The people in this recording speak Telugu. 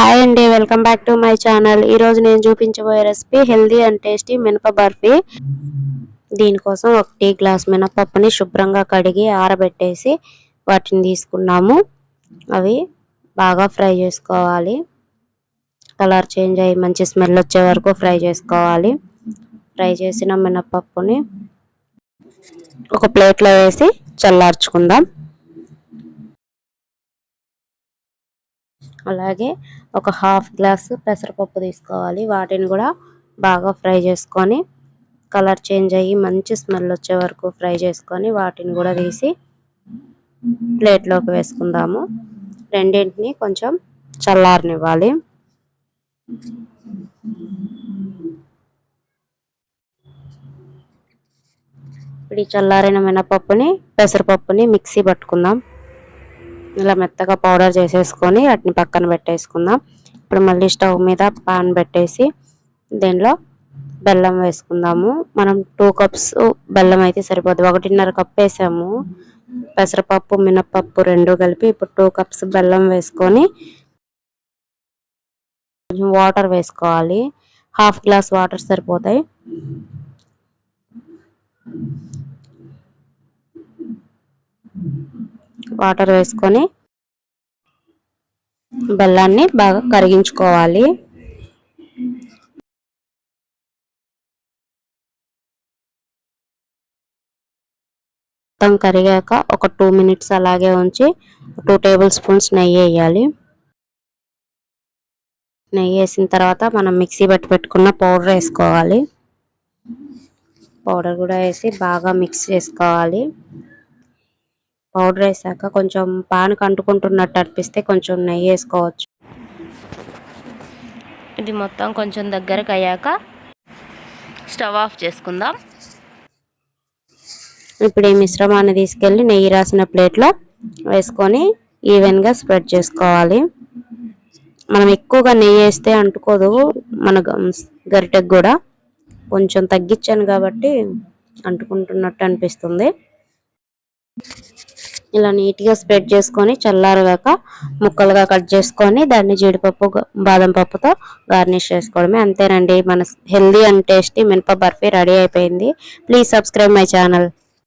హాయ్ అండి welcome back to my channel ఈరోజు నేను చూపించబోయే రెసిపీ హెల్దీ అండ్ టేస్టీ మినప బర్ఫీ. దీనికోసం ఒక టీ గ్లాస్ మినపప్పుని శుభ్రంగా కడిగి ఆరబెట్టేసి వాటిని తీసుకున్నాము. అవి బాగా ఫ్రై చేసుకోవాలి. కలర్ చేంజ్ అయ్యి మంచి స్మెల్ వచ్చే వరకు ఫ్రై చేసుకోవాలి. ఫ్రై చేసిన మినపప్పుని ఒక ప్లేట్లో వేసి చల్లార్చుకుందాం. అలాగే ఒక హాఫ్ గ్లాస్ పెసరపప్పు తీసుకోవాలి. వాటిని కూడా బాగా ఫ్రై చేసుకొని కలర్ చేంజ్ అయ్యి మంచి స్మెల్ వచ్చే వరకు ఫ్రై చేసుకొని వాటిని కూడా తీసి ప్లేట్లోకి వేసుకుందాము. రెండింటిని కొంచెం చల్లారనివ్వాలి. ఇప్పుడు ఈ చల్లారిన మినపప్పుని పెసరపప్పుని మిక్సీ పట్టుకుందాం. ఇలా మెత్తగా పౌడర్ చేసేసుకొని వాటిని పక్కన పెట్టేసుకుందాం. ఇప్పుడు మళ్ళీ స్టవ్ మీద పాన్ పెట్టేసి దీనిలో బెల్లం వేసుకుందాము. మనం టూ కప్స్ బెల్లం అయితే సరిపోదు. ఒకటిన్నర కప్ వేసాము. పెసరపప్పు మినపప్పు రెండు కలిపి ఇప్పుడు టూ కప్స్ బెల్లం వేసుకొని కొంచెం వాటర్ వేసుకోవాలి. హాఫ్ గ్లాస్ వాటర్ సరిపోతాయి. వాటర్ వేసుకొని బెల్లాన్ని బాగా కరిగించుకోవాలి. మొత్తం కరిగాక ఒక టూ మినిట్స్ అలాగే ఉంచి టూ టేబుల్ స్పూన్స్ నెయ్యి వేయాలి. నెయ్యి వేసిన తర్వాత మనం మిక్సీ పెట్టి పెట్టుకున్న పౌడర్ వేసుకోవాలి. పౌడర్ కూడా వేసి బాగా మిక్స్ చేసుకోవాలి. పౌడర్ వేసాక కొంచెం పాన్ అంటుకుంటున్నట్టు అనిపిస్తే కొంచెం నెయ్యి వేసుకోవచ్చు. ఇది మొత్తం కొంచెం దగ్గరకు అయ్యాక స్టవ్ ఆఫ్ చేసుకుందాం. ఇప్పుడు ఈ మిశ్రమాన్ని తీసుకెళ్ళి నెయ్యి రాసిన ప్లేట్లో వేసుకొని ఈవెన్గా స్ప్రెడ్ చేసుకోవాలి. మనం ఎక్కువగా నెయ్యి వేస్తే అంటుకోదు మన గరిటెకు కూడా. కొంచెం తగ్గించాను కాబట్టి అంటుకుంటున్నట్టు అనిపిస్తుంది. ఇలా నీట్గా స్ప్రెడ్ చేసుకొని చల్లారగాక ముక్కలుగా కట్ చేసుకొని దాన్ని జీడిపప్పు బాదం పప్పుతో గార్నిష్ చేసుకోవడమే. అంతేనండి. మన హెల్దీ అండ్ టేస్టీ మినప బర్ఫీ రెడీ అయిపోయింది. Please subscribe my channel.